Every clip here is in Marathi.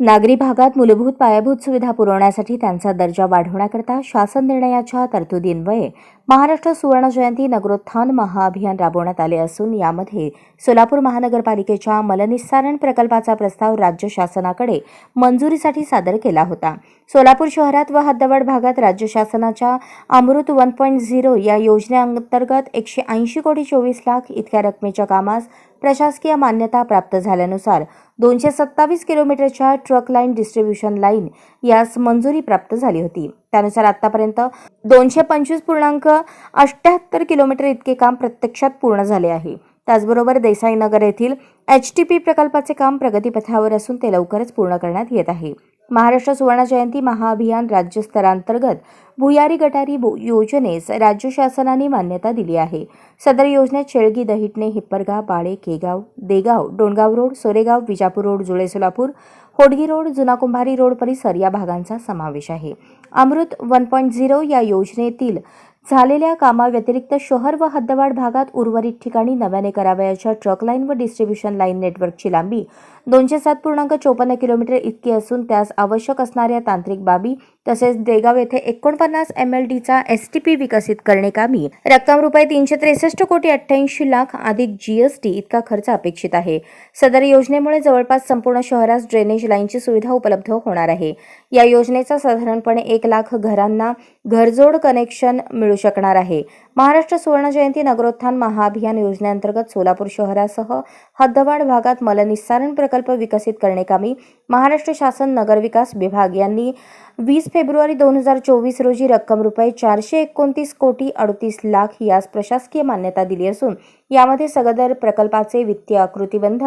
नागरी भागात मूलभूत पायाभूत सुविधा पुरवण्यासाठी त्यांचा दर्जा वाढवण्याकरता शासन निर्णयाच्या तरतुदीन्वये महाराष्ट्र सुवर्ण जयंती नगरोत्थान महाअभियान राबवण्यात आले असून यामध्ये सोलापूर महानगरपालिकेच्या मलनिस्सारण प्रकल्पाचा प्रस्ताव राज्य शासनाकडे मंजुरीसाठी सादर केला होता. सोलापूर शहरात व हद्दवाड भागात राज्य शासनाच्या अमृत वन पॉईंट झिरो या योजनेअंतर्गत एकशे ऐंशी कोटी चोवीस लाख इतक्या रकमेच्या कामास प्रशासकीय मान्यता प्राप्त झाल्यानुसार दोनशे सत्तावीस किलोमीटरच्या ट्रक लाईन डिस्ट्रीब्युशन लाईन यास मंजुरी प्राप्त झाली होती. त्यानुसार आतापर्यंत दोनशे पंचवीस पूर्णांक अठ्ठ्याहत्तर किलोमीटर इतके काम प्रत्यक्षात पूर्ण झाले आहे. त्याचबरोबर देसाईनगर येथील एच टी पी प्रकल्पाचे काम प्रगतीपथावर असून ते लवकरच पूर्ण करण्यात येत आहे. महाराष्ट्र सुवर्ण जयंती महाअभियान राज्यस्तरांतर्गत भुयारी गटारी योजनेस राज्य शासनाने मान्यता दिली आहे. सदर योजनेत Shelgi Dahitane Hippargaon Bale Kegaon Degaon Dongaon road Soregaon Vijapur road Jule Solapur Hodgi road जुना कुंभारी रोड परिसर या भागांचा समावेश आहे. अमृत वन पॉईंट झिरो या योजनेतील झालेल्या कामाव्यतिरिक्त शहर व हद्दवाड भागात उर्वरित ठिकाणी नव्याने करावयाच्या ट्रक लाईन व डिस्ट्रीब्युशन लाईन नेटवर्कची लांबी दोनशे सात पूर्णांक चोपन्न किलोमीटर इतकी असून त्यास आवश्यक असणाऱ्या तांत्रिक बाबी तसेच देगाव येथे एकोणपन्नास एम एल डीचा एस टी पी विकसित करणे कामी रक्कम रुपये तीनशे त्रेसष्ट कोटी अठ्ठ्याऐंशी लाख अधिक जीएसटी इतका खर्च अपेक्षित आहे. सदर योजनेमुळे जवळपास संपूर्ण शहरास ड्रेनेज लाईनची सुविधा उपलब्ध होणार आहे. या योजनेचा साधारणपणे एक लाख घरांना घरजोड कनेक्शन मिळू शकणार आहे. महाराष्ट्र सुवर्ण जयंती नगरोत्थान महाअभियान योजनेअंतर्गत सोलापूर शहरासह हद्दवाड भागात मलनिस्सारण प्रकल्प विकसित करण्याकामी महाराष्ट्र शासन नगरविकास विभाग यांनी वीस फेब्रुवारी दोन हजार चोवीस रोजी रक्कम रुपये चारशे एकोणतीस कोटी अडतीस लाख यास प्रशासकीय मान्यता दिली असून यामध्ये सगदर प्रकल्पाचे वित्तीय आकृतीबंध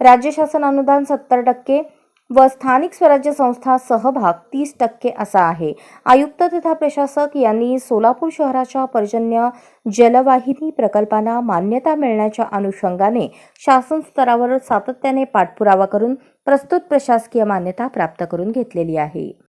राज्य शासन अनुदान सत्तर टक्के व स्थानिक स्वराज्य संस्था सहभाग तीस टक्के असा आहे. आयुक्त तथा प्रशासक यांनी सोलापूर शहराच्या पर्जन्य जलवाहिनी प्रकल्पांना मान्यता मिळण्याच्या अनुषंगाने शासन स्तरावर सातत्याने पाठपुरावा करून प्रस्तुत प्रशासकीय मान्यता प्राप्त करून घेतलेली आहे.